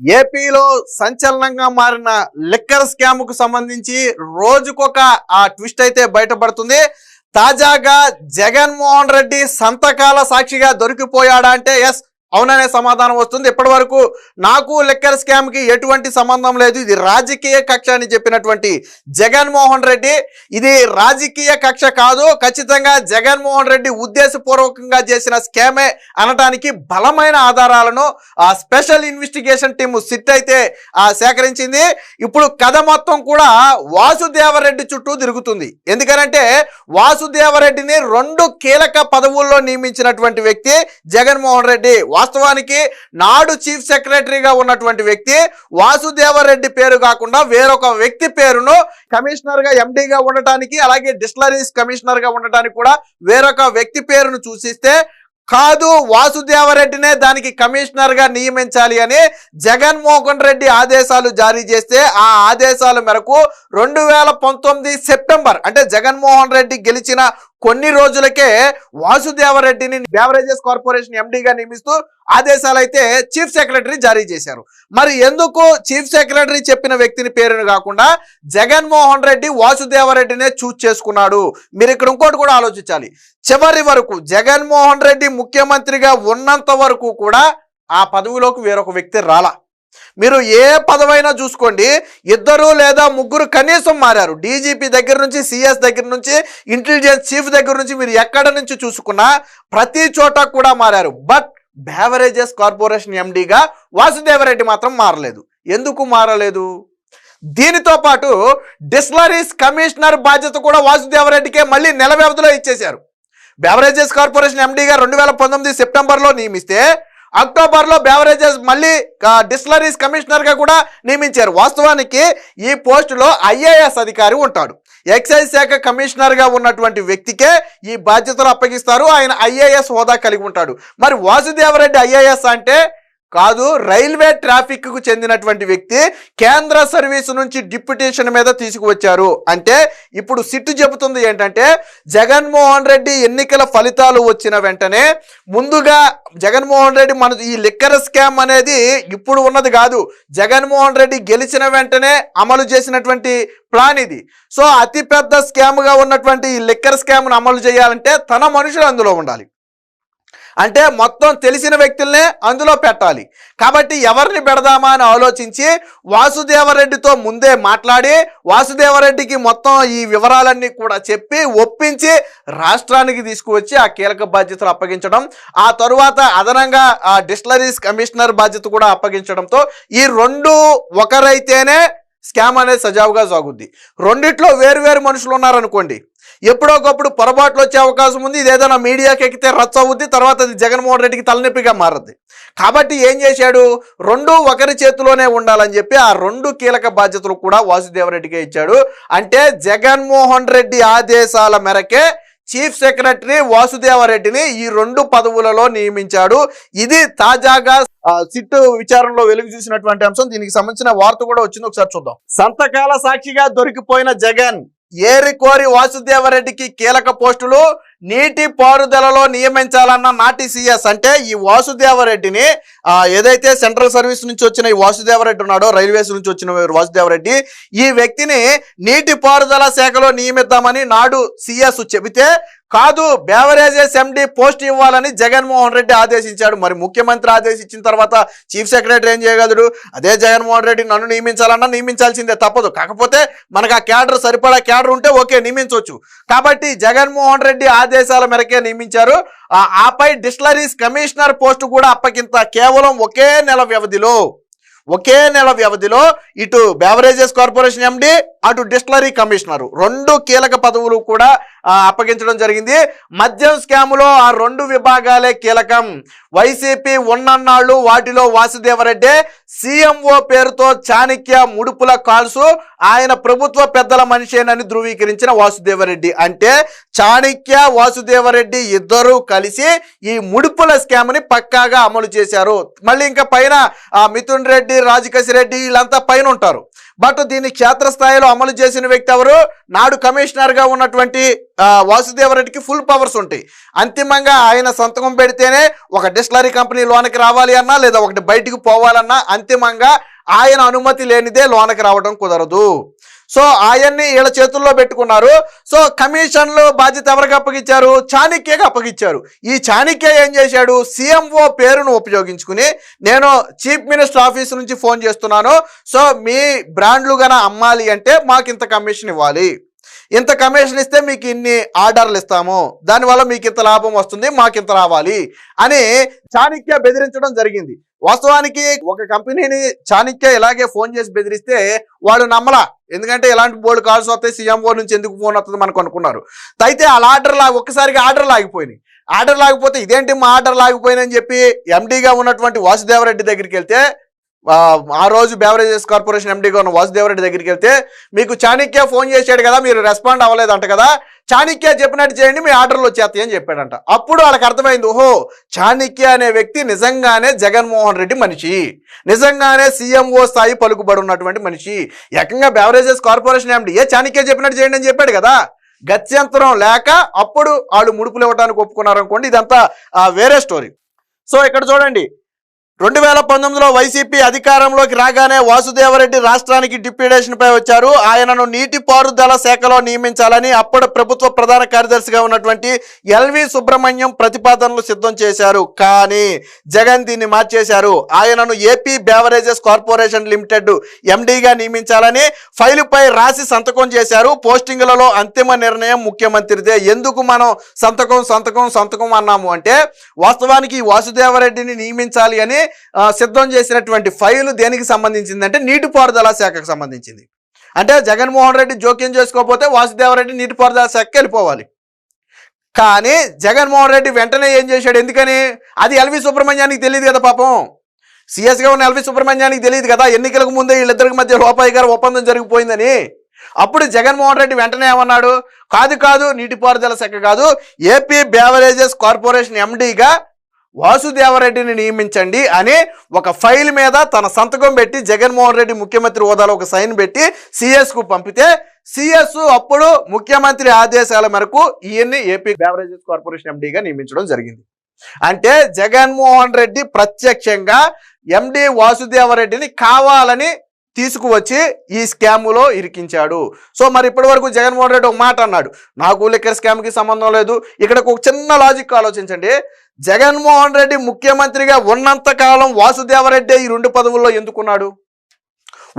ఏపీలో సంచలనంగా మారిన లిక్కర్ స్కామ్కు సంబంధించి రోజుకొక ఆ ట్విస్ట్ అయితే బయటపడుతుంది. తాజాగా జగన్మోహన్ రెడ్డి సంతకాల సాక్షిగా దొరికిపోయాడా అంటే ఎస్ అవుననే సమాధానం వస్తుంది. ఇప్పటి వరకు నాకు లెక్కర్ స్కామ్కి ఎటువంటి సంబంధం లేదు. ఇది రాజకీయ కక్ష అని చెప్పినటువంటి జగన్మోహన్ రెడ్డి. ఇది రాజకీయ కక్ష కాదు. ఖచ్చితంగా జగన్మోహన్ రెడ్డి ఉద్దేశపూర్వకంగా చేసిన స్కామే అనటానికి బలమైన ఆధారాలను ఆ స్పెషల్ ఇన్వెస్టిగేషన్ టీము సిట్ అయితే సేకరించింది. ఇప్పుడు కథ మొత్తం కూడా వాసుదేవరెడ్డి చుట్టూ తిరుగుతుంది. ఎందుకనంటే వాసుదేవరెడ్డిని రెండు కీలక పదవుల్లో నియమించినటువంటి వ్యక్తి జగన్మోహన్ రెడ్డి. వాస్తవానికి నాడు చీఫ్ సెక్రటరీగా ఉన్నటువంటి వ్యక్తి వాసుదేవరెడ్డి పేరు కాకుండా వేరొక వ్యక్తి పేరును కమిషనర్గా ఎండీగా ఉండటానికి అలాగే డిస్టిలరీస్ కమిషనర్గా ఉండటానికి కూడా వేరొక వ్యక్తి పేరును సూచిస్తే కాదు వాసుదేవరెడ్డినే దానికి కమిషనర్గా నియమించాలి అని జగన్మోహన్ రెడ్డి ఆదేశాలు జారీ చేస్తే ఆ ఆదేశాల మేరకు రెండు వేల పంతొమ్మిది సెప్టెంబర్ అంటే జగన్మోహన్ రెడ్డి గెలిచిన కొన్ని రోజులకే వాసుదేవరెడ్డిని బేవరేజెస్ కార్పొరేషన్ ఎండీగా నియమిస్తూ ఆదేశాలు అయితే చీఫ్ సెక్రటరీ జారీ చేశారు. మరి ఎందుకు చీఫ్ సెక్రటరీ చెప్పిన వ్యక్తిని పేరును కాకుండా జగన్మోహన్ రెడ్డి వాసుదేవరెడ్డినే చూజ్ చేసుకున్నాడు? మీరు ఇక్కడ ఇంకోటి కూడా ఆలోచించాలి. చివరి వరకు జగన్మోహన్ రెడ్డి ముఖ్యమంత్రిగా ఉన్నంత వరకు కూడా ఆ పదవిలోకి వేరొక వ్యక్తి రాలా. మీరు ఏ పదవైనా చూసుకోండి ఇద్దరు లేదా ముగ్గురు కనీసం మారారు. డీజీపీ దగ్గర నుంచి సిఎస్ దగ్గర నుంచి ఇంటెలిజెన్స్ చీఫ్ దగ్గర నుంచి మీరు ఎక్కడ నుంచి చూసుకున్నా ప్రతి చోట కూడా మారారు. బట్ బేవరేజెస్ కార్పొరేషన్ ఎండీగా వాసుదేవరెడ్డి మాత్రం మారలేదు. ఎందుకు మారలేదు? దీనితో పాటు డిస్లరీస్ కమిషనర్ బాధ్యత కూడా వాసుదేవరెడ్డికే మళ్ళీ నెల వ్యవధిలో ఇచ్చేశారు. బేవరేజెస్ కార్పొరేషన్ ఎండీగా రెండు వేల పంతొమ్మిది సెప్టెంబర్లో నియమిస్తే అక్టోబర్లో బేవరేజెస్ మళ్ళీ డిస్లరీస్ కమిషనర్గా కూడా నియమించారు. వాస్తవానికి ఈ పోస్టులో ఐఏఎస్ అధికారి ఉంటాడు. ఎక్సైజ్ శాఖ కమిషనర్గా ఉన్నటువంటి వ్యక్తికే ఈ బాధ్యతలు అప్పగిస్తారు. ఆయన ఐఏఎస్ హోదా కలిగి ఉంటాడు. మరి వాసుదేవరెడ్డి ఐఏఎస్ అంటే కాదు రైల్వే ట్రాఫిక్కు చెందినటువంటి వ్యక్తి కేంద్ర సర్వీసు నుంచి డిప్యుటేషన్ మీద తీసుకువచ్చారు. అంటే ఇప్పుడు సిట్టు చెబుతుంది ఏంటంటే జగన్మోహన్ రెడ్డి ఎన్నికల ఫలితాలు వచ్చిన వెంటనే ముందుగా జగన్మోహన్ రెడ్డి మన ఈ లిక్కర్ స్కామ్ అనేది ఇప్పుడు ఉన్నది కాదు. జగన్మోహన్ రెడ్డి గెలిచిన వెంటనే అమలు చేసినటువంటి ప్లాన్ ఇది. సో అతిపెద్ద స్కామ్గా ఉన్నటువంటి ఈ లిక్కర్ స్కామ్ను అమలు చేయాలంటే తన మనుషులు అందులో ఉండాలి. అంటే మొత్తం తెలిసిన వ్యక్తుల్నే అందులో పెట్టాలి. కాబట్టి ఎవరిని పెడదామా అని ఆలోచించి వాసుదేవరెడ్డితో ముందే మాట్లాడి వాసుదేవరెడ్డికి మొత్తం ఈ వివరాలన్నీ కూడా చెప్పి ఒప్పించి రాష్ట్రానికి తీసుకువచ్చి ఆ కీలక బాధ్యతలు అప్పగించడం ఆ తరువాత అదనంగా ఆ డిస్టిలరీస్ కమిషనర్ బాధ్యత కూడా అప్పగించడంతో ఈ రెండు ఒకరైతేనే స్కామ్ అనేది సజావుగా సాగుద్ది. రెండిట్లో వేరు వేరు మనుషులు ఉన్నారనుకోండి ఎప్పుడొకప్పుడు పొరపాట్లు వచ్చే అవకాశం ఉంది. ఇది ఏదైనా మీడియాకి ఎక్కితే రచ్చ అవుద్ది తర్వాత అది జగన్మోహన్ రెడ్డికి తలనొప్పిగా మారద్ది. కాబట్టి ఏం చేశాడు? రెండు ఒకరి చేతిలోనే ఉండాలని చెప్పి ఆ రెండు కీలక బాధ్యతలు కూడా వాసుదేవరెడ్డికే ఇచ్చాడు. అంటే జగన్మోహన్ రెడ్డి ఆదేశాల మేరకే చీఫ్ సెక్రటరీ వాసుదేవరెడ్డిని ఈ రెండు పదవులలో నియమించాడు. ఇది తాజాగా సిట్ విచారణలో వెలుగు చూసినటువంటి అంశం. దీనికి సంబంధించిన వార్త కూడా వచ్చింది. ఒకసారి చూద్దాం. సంతకాల సాక్షిగా దొరికిపోయిన జగన్. ఏరి కోరి వాసుదేవరెడ్డికి కీలక పోస్టులు. నీటి పారుదలలో నియమించాలన్న నాటి సిఎస్ అంటే ఈ వాసుదేవరెడ్డిని ఏదైతే సెంట్రల్ సర్వీస్ నుంచి వచ్చిన ఈ వాసుదేవరెడ్డి ఉన్నాడో రైల్వేస్ నుంచి వచ్చిన వాసుదేవరెడ్డి ఈ వ్యక్తిని నీటి పారుదల శాఖలో నియమిద్దామని నాడు సిఎస్ చెబితే కాదు బేవరేజెస్ ఎండి పోస్ట్ ఇవ్వాలని జగన్మోహన్ రెడ్డి ఆదేశించాడు. మరి ముఖ్యమంత్రి ఆదేశించిన తర్వాత చీఫ్ సెక్రటరీ ఏం చేయగలడు? అదే జగన్మోహన్ రెడ్డి నన్ను నియమించాలన్నా నియమించాల్సిందే తప్పదు. కాకపోతే మనకు ఆ క్యాడర్ సరిపడా క్యాడర్ ఉంటే ఓకే నియమించవచ్చు. కాబట్టి జగన్మోహన్ రెడ్డి ఆదేశాల మేరకే నియమించారు. ఆపై డిస్టిలరీస్ కమిషనర్ పోస్టు కూడా అప్పగింత కేవలం ఒకే నెల వ్యవధిలో ఒకే నెల వ్యవధిలో ఇటు బేవరేజెస్ కార్పొరేషన్ ఎండి అటు డిస్టిలరీ కమిషనర్. రెండు కీలక పదవులు కూడా అప్పగించడం జరిగింది. మద్యం స్కాములో ఆ రెండు విభాగాలే కీలకం. వైసీపీ ఉన్నన్నాళ్ళు వాటిలో వాసుదేవరెడ్డి సీఎంఓ పేరుతో చాణక్య ముడుపుల కాల్సు ఆయన ప్రభుత్వ పెద్దల మనిషేనని ధృవీకరించిన వాసుదేవరెడ్డి. అంటే చాణక్య వాసుదేవరెడ్డి ఇద్దరూ కలిసి ఈ ముడుపుల స్కామ్ని పక్కాగా అమలు చేశారు. మళ్ళీ ఇంకా పైన మిథున్ రెడ్డి రాజకేశ్ రెడ్డి వీళ్ళంతా పైన ఉంటారు. బట్ దీన్ని క్షేత్రస్థాయిలో అమలు చేసిన వ్యక్తి ఎవరు? నాడు కమిషనర్గా ఉన్నటువంటి వాసుదేవరెడ్డికి ఫుల్ పవర్స్ ఉంటాయి. అంతిమంగా ఆయన సంతకం పెడితేనే ఒక డిస్టలరీ కంపెనీ లోనకి రావాలి అన్నా లేదా ఒకటి బయటికి పోవాలన్నా అంతిమంగా ఆయన అనుమతి లేనిదే లోనకి రావడం కుదరదు. సో ఆయన్ని వీళ్ళ చేతుల్లో పెట్టుకున్నారు. సో కమిషన్లు బాధ్యత ఎవరికి అప్పగించారు? చాణక్యకి అప్పగించారు. ఈ చాణక్య ఏం చేశాడు? సీఎంఓ పేరును ఉపయోగించుకుని నేను చీఫ్ మినిస్టర్ ఆఫీస్ నుంచి ఫోన్ చేస్తున్నాను. సో మీ బ్రాండ్లు గన అమ్మాలి అంటే మాకు ఇంత కమిషన్ ఇవ్వాలి. ఇంత కమిషన్ ఇస్తే మీకు ఇన్ని ఆర్డర్లు ఇస్తాము. దానివల్ల మీకు ఇంత లాభం వస్తుంది మాకు ఇంత రావాలి అని చాణక్య బెదిరించడం జరిగింది. వాస్తవానికి ఒక కంపెనీని చాణిక్య ఇలాగే ఫోన్ చేసి బెదిరిస్తే వాళ్ళు నమ్మలా. ఎందుకంటే ఇలాంటి బోర్డు కాల్స్ వస్తాయి సీఎంఓ నుంచి ఎందుకు ఫోన్ వస్తుంది మనకు అనుకున్నారు. అయితే వాళ్ళ ఆర్డర్ లా ఒక్కసారిగా ఆర్డర్ లాగిపోయినాయి. ఆర్డర్ లాగిపోతే ఇదేంటి మా ఆర్డర్ లాగిపోయినని చెప్పి ఎండీగా ఉన్నటువంటి వాసుదేవరెడ్డి దగ్గరికి వెళ్తే ఆ, రోజు బేవరేజెస్ కార్పొరేషన్ ఎండీగా ఉన్న వాసుదేవరెడ్డి దగ్గరికి వెళ్తే మీకు చాణిక్య ఫోన్ చేశాడు కదా మీరు రెస్పాండ్ అవ్వలేదంట కదా చాణక్య చెప్పినట్టు చేయండి మీ ఆర్డర్లు వచ్చేస్తాయి అని చెప్పాడంట. అప్పుడు వాళ్ళకి అర్థమైంది ఓహో చాణిక్య అనే వ్యక్తి నిజంగానే జగన్మోహన్ రెడ్డి మనిషి. నిజంగానే సీఎంఓ స్థాయి పలుకుబడి ఉన్నటువంటి మనిషి. ఏకంగా beverages corporation MD A Chanakya చెప్పినట్టు చేయండి అని చెప్పాడు కదా. గత్యంతరం లేక అప్పుడు వాళ్ళు ముడుపులు ఇవ్వడానికి ఒప్పుకున్నారు అనుకోండి ఇదంతా వేరే స్టోరీ సో ఇక్కడ చూడండి రెండు వేల పంతొమ్మిదిలో వైసీపీ అధికారంలోకి రాగానే వాసుదేవరెడ్డి రాష్ట్రానికి డిప్యూటేషన్ పై వచ్చారు. ఆయనను నీటిపారుదల శాఖలో నియమించాలని అప్పటి ప్రభుత్వ ప్రధాన కార్యదర్శిగా ఉన్నటువంటి ఎల్వి సుబ్రహ్మణ్యం ప్రతిపాదనలు సిద్ధం చేశారు. కానీ జగన్ దీన్ని మార్చేశారు. ఆయనను ఏపీ బేవరేజెస్ కార్పొరేషన్ లిమిటెడ్ ఎండీగా నియమించాలని ఫైలుపై రాసి సంతకం చేశారు. పోస్టింగులలో అంతిమ నిర్ణయం ముఖ్యమంత్రిదే. ఎందుకు మనం సంతకం సంతకం సంతకం అన్నాము అంటే వాస్తవానికి వాసుదేవరెడ్డిని నియమించాలి అని సిద్ధం చేసినటువంటి ఫైలు దేనికి సంబంధించింది అంటే నీటిపారుదల శాఖకు సంబంధించింది. అంటే జగన్మోహన్ రెడ్డి జోక్యం చేసుకోకపోతే వాసుదేవరెడ్డి నీటిపారుదల శాఖకి వెళ్ళిపోవాలి. కానీ జగన్మోహన్ రెడ్డి వెంటనే ఏం చేశాడు? ఎందుకని? అది ఎల్వి సుబ్రహ్మణ్యానికి తెలియదు కదా పాపం. సిఎస్గా ఉన్న ఎల్వి సుబ్రహ్మణ్యానికి తెలియదు కదా. ఎన్నికలకు ముందే వీళ్ళిద్దరికి మధ్య రూపాయి గారు ఒప్పందం జరిగిపోయిందని. అప్పుడు జగన్మోహన్ రెడ్డి వెంటనే ఏమన్నాడు? కాదు కాదు నీటిపారుదల శాఖ కాదు. ఏపీ బేవరేజెస్ కార్పొరేషన్ ఎండీగా వాసుదేవరెడ్డిని నియమించండి అని ఒక ఫైల్ మీద తన సంతకం పెట్టి జగన్మోహన్ రెడ్డి ముఖ్యమంత్రి హోదాలో ఒక సైన్ పెట్టి సిఎస్కు పంపితే సిఎస్ అప్పుడు ముఖ్యమంత్రి ఆదేశాల మేరకు ఈయన్ని ఏపీ బేవరేజెస్ కార్పొరేషన్ ఎండీగా నియమించడం జరిగింది. అంటే జగన్మోహన్ రెడ్డి ప్రత్యక్షంగా ఎండి వాసుదేవరెడ్డిని కావాలని తీసుకువచ్చి ఈ స్కాములో ఇరికించాడు. సో మరి ఇప్పటి వరకు జగన్మోహన్ రెడ్డి ఒక మాట అన్నాడు. నాకు లిక్కర్ స్కామ్కి సంబంధం లేదు. ఇక్కడ ఒక చిన్న లాజిక్ ఆలోచించండి. జగన్మోహన్ రెడ్డి ముఖ్యమంత్రిగా ఉన్నంత కాలం వాసుదేవరెడ్డి ఈ రెండు పదవుల్లో ఎందుకున్నాడు?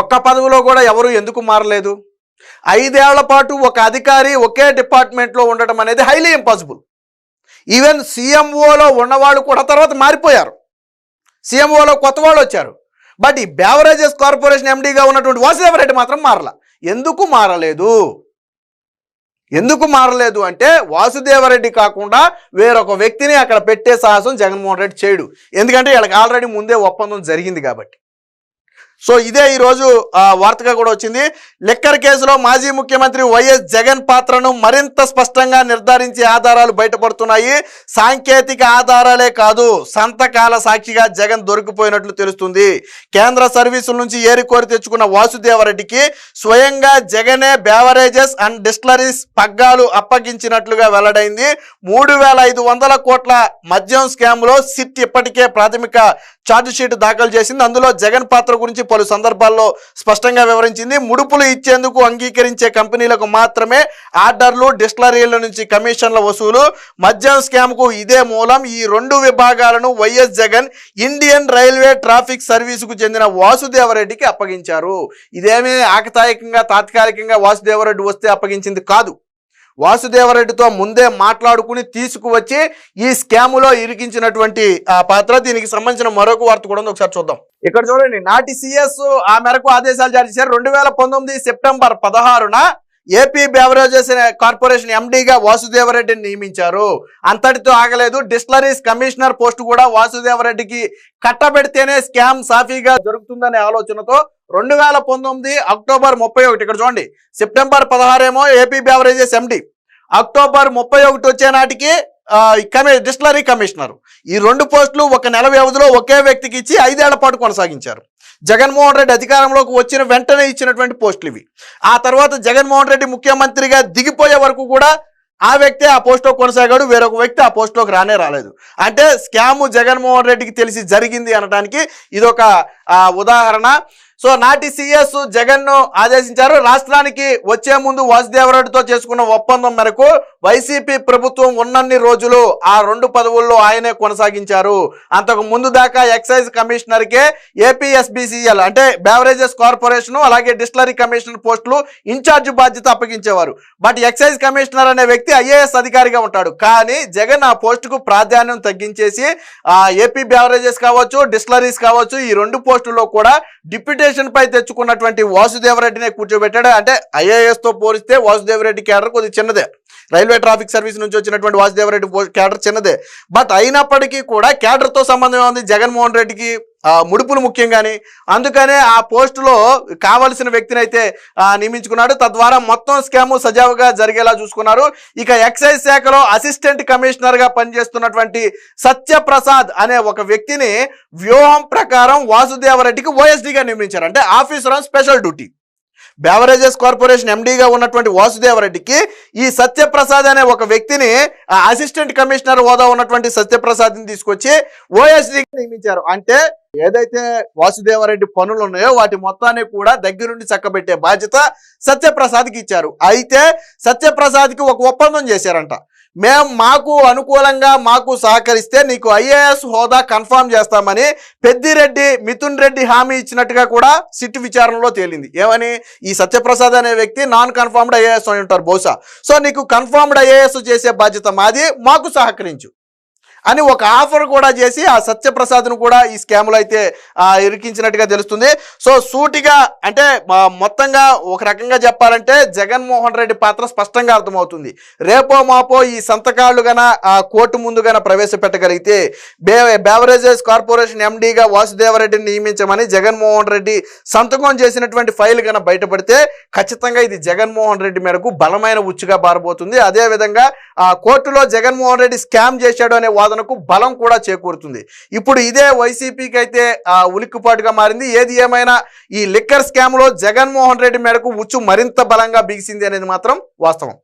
ఒక్క పదవిలో కూడా ఎవరు ఎందుకు మారలేదు? ఐదేళ్ళ పాటు ఒక అధికారి ఒకే డిపార్ట్మెంట్లో ఉండటం అనేది హైలీ ఇంపాసిబుల్. ఈవెన్ సీఎంఓలో ఉన్నవాళ్ళు కూడా తర్వాత మారిపోయారు. సీఎంఓలో కొత్త వాళ్ళు వచ్చారు. బట్ ఈ బ్యావరేజెస్ కార్పొరేషన్ ఎండీగా ఉన్నటువంటి వాసుదేవరెడ్డి మాత్రం మారల. ఎందుకు మారలేదు? ఎందుకు మారలేదు అంటే వాసుదేవరెడ్డి కాకుండా వేరొక వ్యక్తిని అక్కడ పెట్టే సాహసం జగన్మోహన్ రెడ్డి చేయడు. ఎందుకంటే వీళ్ళకి ఆల్రెడీ ముందే ఒప్పందం జరిగింది కాబట్టి. సో ఇదే ఈరోజు వార్తగా కూడా వచ్చింది. లిక్కర్ కేసులో మాజీ ముఖ్యమంత్రి వైఎస్ జగన్ పాత్రను మరింత స్పష్టంగా నిర్ధారించే ఆధారాలు బయటపడుతున్నాయి. సాంకేతిక ఆధారాలే కాదు సంతకాల సాక్షిగా జగన్ దొరికిపోయినట్లు తెలుస్తుంది. కేంద్ర సర్వీసుల నుంచి ఏరికోరి తెచ్చుకున్న వాసుదేవరెడ్డికి స్వయంగా జగనే బేవరేజెస్ అండ్ డిస్టిలరీస్ పగ్గాలు అప్పగించినట్లుగా వెల్లడైంది. మూడు వేల ఐదు వందల కోట్ల మద్యం స్కామ్లో సిట్ ఇప్పటికే ప్రాథమిక ఛార్జ్షీట్ దాఖలు చేసింది. అందులో జగన్ పాత్ర గురించి పలు సందర్భాల్లో స్పష్టంగా వివరించింది. ముడుపులు ఇచ్చేందుకు అంగీకరించే కంపెనీలకు మాత్రమే ఆర్డర్లు డిస్టిలరీల నుంచి కమిషన్ల వసూలు. మద్యం స్కామ్కు ఇదే మూలం. ఈ రెండు విభాగాలను YS Jagan Indian railway traffic సర్వీసుకు చెందిన వాసుదేవరెడ్డికి అప్పగించారు. ఇదేమీ ఆకతాయికంగా తాత్కాలికంగా వాసుదేవరెడ్డి వస్తే అప్పగించింది కాదు. వాసుదేవరెడ్డితో ముందే మాట్లాడుకుని తీసుకువచ్చి ఈ స్కాములో ఇరికించినటువంటి ఆ పాత్ర. దీనికి సంబంధించిన మరొక వార్త కూడా ఉంది. ఒకసారి చూద్దాం. ఇక్కడ చూడండి. నాటి సిఎస్ ఆ మేరకు ఆదేశాలు జారీ చేశారు. రెండు వేల పంతొమ్మిది సెప్టెంబర్ పదహారున ఏపీ బెవరేజెస్ కార్పొరేషన్ ఎండీగా వాసుదేవరెడ్డిని నియమించారు. అంతటితో ఆగలేదు. డిస్టలరీస్ కమిషనర్ పోస్ట్ కూడా వాసుదేవరెడ్డికి కట్టబెడితేనే స్కామ్ సాఫీగా జరుగుతుందనే ఆలోచనతో రెండు వేల పంతొమ్మిది అక్టోబర్ ముప్పై ఒకటి. ఇక్కడ చూడండి. సెప్టెంబర్ పదహారేమో ఏపీ బ్యావరేజెస్ ఎండి అక్టోబర్ ముప్పై ఒకటి వచ్చే నాటికి కమి డిస్టిలరీ కమిషనర్. ఈ రెండు పోస్టులు ఒక నెల వ్యవధిలో ఒకే వ్యక్తికి ఇచ్చి ఐదేళ్ళ పాటు కొనసాగించారు. జగన్మోహన్ రెడ్డి అధికారంలోకి వచ్చిన వెంటనే ఇచ్చినటువంటి పోస్టులు ఇవి. ఆ తర్వాత జగన్మోహన్ రెడ్డి ముఖ్యమంత్రిగా దిగిపోయే వరకు కూడా ఆ వ్యక్తి ఆ పోస్ట్లో కొనసాగాడు వేరొక వ్యక్తి ఆ పోస్ట్లోకి రానే రాలేదు. అంటే స్కామ్ జగన్మోహన్ రెడ్డికి తెలిసి జరిగింది అనడానికి ఇదొక ఉదాహరణ. సో నాటి సిఎస్ జగన్ను ఆదేశించారు. రాష్ట్రానికి వచ్చే ముందు వాసుదేవరెడ్డితో చేసుకున్న ఒప్పందం మేరకు వైసీపీ ప్రభుత్వం ఉన్నన్ని రోజులు ఆ రెండు పదవుల్లో ఆయనే కొనసాగించారు. అంతకు ముందు దాకా ఎక్సైజ్ కమిషనర్ కే ఏపీఎస్బిసిఎల్ అంటే బెవరేజెస్ కార్పొరేషన్ అలాగే డిస్టిలరీ కమిషనర్ పోస్టులు ఇన్ఛార్జ్ బాధ్యత అప్పగించేవారు. బట్ ఎక్సైజ్ కమిషనర్ అనే వ్యక్తి ఐఏఎస్ అధికారిగా ఉంటాడు. కానీ జగన్ ఆ పోస్టుకు ప్రాధాన్యం తగ్గించేసి ఆ ఏపీ బెవరేజెస్ కావచ్చు డిస్టిలరీస్ కావచ్చు ఈ రెండు పోస్టుల్లో కూడా డిప్యూటీ పై తెచ్చుకున్నటువంటి వాసుదేవరెడ్డినే కూర్చోబెట్టాడు. అంటే ఐఏఎస్తో పోలిస్తే వాసుదేవరెడ్డి క్యాడర్ కొద్దిగా చిన్నదే. రైల్వే ట్రాఫిక్ సర్వీస్ నుంచి వచ్చినటువంటి వాసుదేవరెడ్డి క్యాడర్ చిన్నదే. బట్ అయినప్పటికీ కూడా క్యాడర్తో సంబంధం ఉంది జగన్మోహన్ రెడ్డికి ముడుపులు ముఖ్యంగాని. అందుకనే ఆ పోస్టులో కావలసిన వ్యక్తిని అయితే నియమించుకున్నాడు. తద్వారా మొత్తం స్కామ్ సజావుగా జరిగేలా చూసుకున్నారు. ఇక ఎక్సైజ్ శాఖలో అసిస్టెంట్ కమిషనర్గా పనిచేస్తున్నటువంటి సత్యప్రసాద్ అనే ఒక వ్యక్తిని వ్యూహం ప్రకారం వాసుదేవరెడ్డికి ఓఎస్డీగా నియమించారు. అంటే officer on special duty. Beverages corporation ఎండీగా ఉన్నటువంటి వాసుదేవరెడ్డికి ఈ సత్యప్రసాద్ అనే ఒక వ్యక్తిని అసిస్టెంట్ కమిషనర్ హోదా ఉన్నటువంటి సత్యప్రసాద్ని తీసుకొచ్చి ఓఎస్డీ నియమించారు. అంటే ఏదైతే వాసుదేవరెడ్డి పనులు ఉన్నాయో వాటి మొత్తాన్ని కూడా దగ్గరుండి చక్కబెట్టే బాధ్యత సత్యప్రసాద్కి ఇచ్చారు. అయితే సత్యప్రసాద్కి ఒక ఒప్పందం చేశారంట. మేము మాకు అనుకూలంగా మాకు సహకరిస్తే నీకు ఐఏఎస్ హోదా కన్ఫర్మ్ చేస్తామని పెద్దిరెడ్డి మిథున్ రెడ్డి హామీ ఇచ్చినట్టుగా కూడా సిట్ విచారణలో తేలింది. ఏమని? ఈ సత్యప్రసాద్ అనే వ్యక్తి నాన్ కన్ఫర్మ్డ్ ఐఏఎస్ అని ఉంటారు బహుశా. సో నీకు కన్ఫర్మ్డ్ ఐఏఎస్ చేసే బాధ్యత మాది మాకు సహకరించు. అని ఒక ఆఫర్ కూడా చేసి ఆ సత్యప్రసాద్ను కూడా ఈ స్కామ్లో అయితే ఇరికించినట్టుగా తెలుస్తుంది. సో సూటిగా అంటే మొత్తంగా ఒక రకంగా చెప్పాలంటే జగన్మోహన్ రెడ్డి పాత్ర స్పష్టంగా అర్థమవుతుంది. రేపో మాపో ఈ సంతకాలు గన కోర్టు ముందు గన ప్రవేశపెట్టగలిగితే బే బెవరేజెస్ కార్పొరేషన్ ఎండీగా వాసుదేవరెడ్డిని నియమించమని జగన్మోహన్ రెడ్డి సంతకం చేసినటువంటి ఫైల్ గన బయటపడితే ఖచ్చితంగా ఇది జగన్మోహన్ రెడ్డి మేరకు బలమైన ఉచ్చుగా బారబోతుంది. అదే విధంగా ఆ కోర్టులో జగన్మోహన్ రెడ్డి స్కామ్ చేశాడు అనే వాదన వాదనకు బలం కూడా చేకూరుతుంది. ఇప్పుడు ఇదే వైసీపీకి అయితే ఆ మారింది. ఏది ఏమైనా ఈ లిక్కర్ స్కామ్లో జగన్మోహన్ రెడ్డి మేడకు ఉచ్చు మరింత బలంగా బిగిసింది అనేది మాత్రం వాస్తవం.